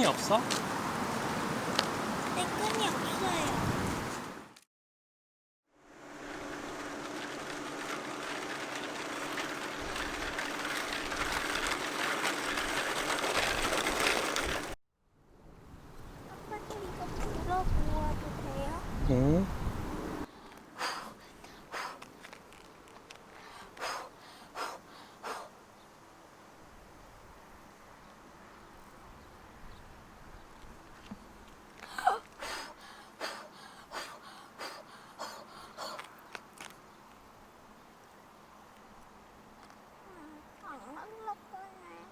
끈이 없어? 네, 끈이 없어요. 아빠들 이거 불어보아도 돼요? 응. 안 흘렀거네.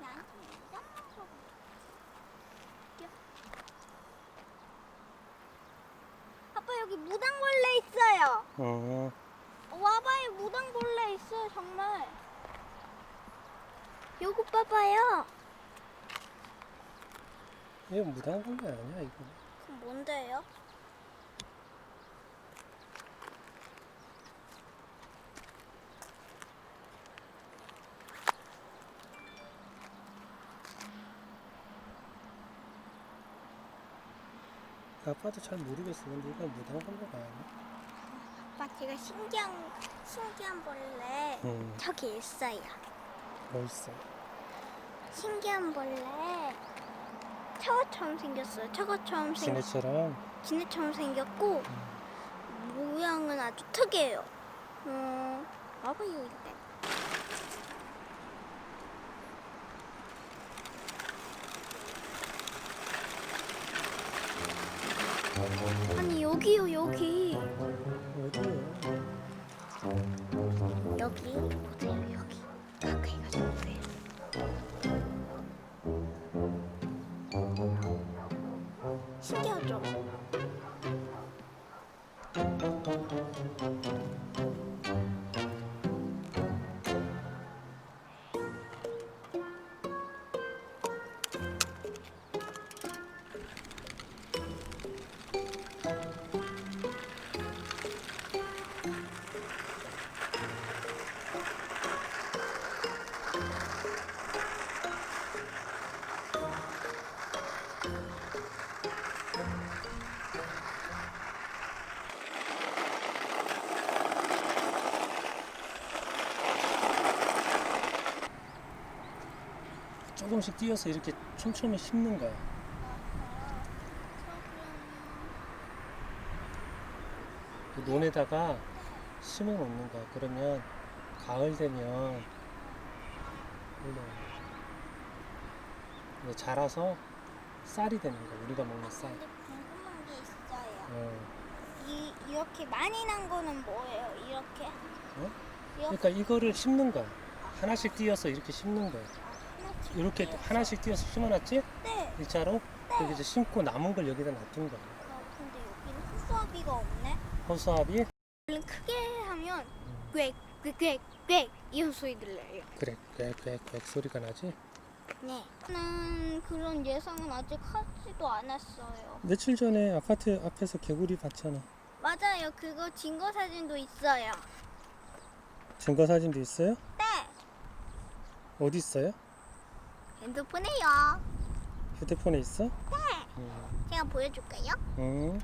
나한테 이상한 거 아빠 여기 무당벌레 있어요. 어. 와봐요 무당벌레 있어요 정말. 요거 봐봐요. 이거 무당벌레 아니야 이거? 그럼 뭔데요? 아빠도 잘 모르겠어. 근데 이건 무당벌레가 아니야. 아빠 제가 신기한 신기한 벌레 응. 저기 있어요. 멋있어. 신기한 벌레 저거처럼 생겼어요. 저거처럼 생 지네처럼. 지네처럼 생겼고 모양은 아주 특이해요. 음, 봐봐요 이때. 아니 여기요 여기 어디야? 여기 보세요 여기 가까이 가서 보세요. 신기하죠? 조금씩 띄어서 이렇게 촘촘히 심는 거야. 그 논에다가 심어 놓는 거야. 그러면 가을 되면. 이제 자라서 쌀이 되는 거야. 우리가 먹는 쌀. 근데 궁금한 게 있어요. 어. 이 이렇게 많이 난 거는 뭐예요? 이렇게? 어? 이렇게 그러니까 이거를 심는 거야. 하나씩 띄어서 이렇게 심는 거야. 이렇게. 하나씩 띄어서 심어놨지? 네. 일자로? 여기 이제 심고 남은 걸 여기다 놔둔 거야. 어, 근데 여기는 후수아비가 없네. 허수아비? 원래 크게 하면 꽥꽥꽥꽥 이런 소리 들려요. 그래, 꽥꽥꽥 소리가 나지? 네. 저는 그런 예상은 아직 하지도 않았어요. 며칠 전에 아파트 앞에서 개구리 봤잖아. 맞아요. 그거 증거 사진도 있어요. 증거 사진도 있어요? 네. 어디 있어요? 핸드폰에요. 휴대폰에 있어? 네. 응. 제가 보여줄까요? 응.